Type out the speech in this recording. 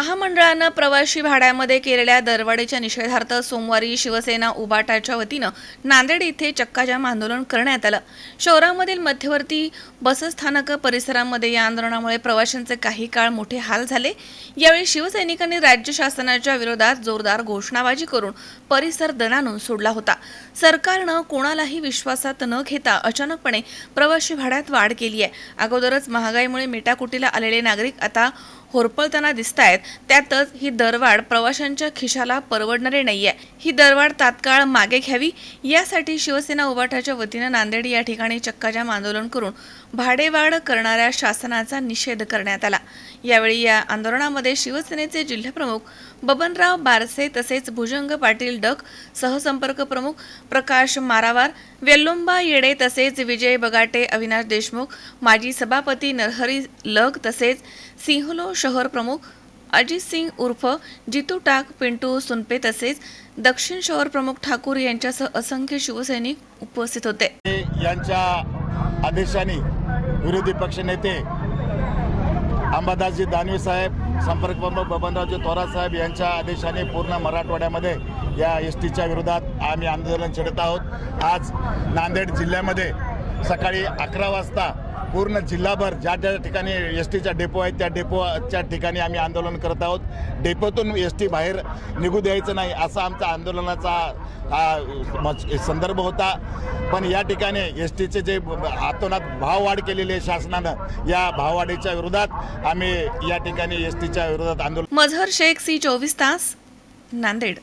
महामंडळानं प्रवासी भाड्यामध्ये केलेल्या दरवाढीच्या निषेधार्थ सोमवारी शिवसेना उबाटाच्या वतीनं नांदेड इथे चक्काजाम आंदोलन करण्यात आलं. शहरामधील मध्यवर्ती बसस्थानक परिसरामध्ये या आंदोलनामुळे प्रवाशांचे काही काळ मोठे हाल झाले. यावेळी शिवसैनिकांनी राज्य शासनाच्या विरोधात जोरदार घोषणाबाजी करून परिसर दणानून सोडला होता. सरकारनं कोणालाही विश्वासात न घेता अचानकपणे प्रवासी भाड्यात वाढ केली आहे. अगोदरच महागाईमुळे मेटाकुटीला आलेले नागरिक आता होरपळताना दिसत आहेत त्यातच ही दरवाढ प्रवाशांच्या खिशाला परवडणारी नाही आहे ही दरवाढ तात्काळ मागे घ्यावी यासाठी शिवसेना उबाटाच्या वतीनं नांदेड या ठिकाणी चक्काजाम आंदोलन करून भाडेवाढ करणाऱ्या शासनाचा निषेध करण्यात आला. यावेळी या आंदोलनामध्ये शिवसेनेचे जिल्हाप्रमुख बबनराव बारसे तसेच भुजंग पाटील डक सहसंपर्क प्रमुख प्रकाश मारावार वेल्लुंबा येडे तसेच विजय बगाटे अविनाश देशमुख माजी सभापती नरहरी लग तसेच सिंहलो शहर प्रमुख अजित सिंग उर्फ जितू टाक पिंटू सुनपे तसेच दक्षिण शहर प्रमुख ठाकूर यांच्यासह असंख्य शिवसैनिक उपस्थित होते. यांच्या आदेशाने विरोधी पक्षनेते अंबादासजी दानवे साहेब संपर्क प्रमुख बबनरावजी थोरात साहेब यांच्या आदेशाने पूर्ण मराठवाड्यामध्ये या एस टीच्या विरोधात आम्ही आंदोलन छेडत आहोत. आज नांदेड जिल्ह्यामध्ये सकाळी अकरा वाजता पूर्ण जिल्हाभर ज्या ज्या ठिकाणी एस टीच्या डेपो आहेत त्या डेपोच्या ठिकाणी आम्ही आंदोलन करत आहोत. डेपोतून एस टी बाहेर निघू द्यायचं नाही असा आमचा आंदोलनाचा म- संदर्भ होता. पण या ठिकाणी एस टीचे जे हातोनात भाववाढ केलेली आहे शासनानं या भाववाढीच्या विरोधात आम्ही या ठिकाणी एस टीच्या विरोधात आंदोलन मझहर शेख सी चोवीस तास नांदेड.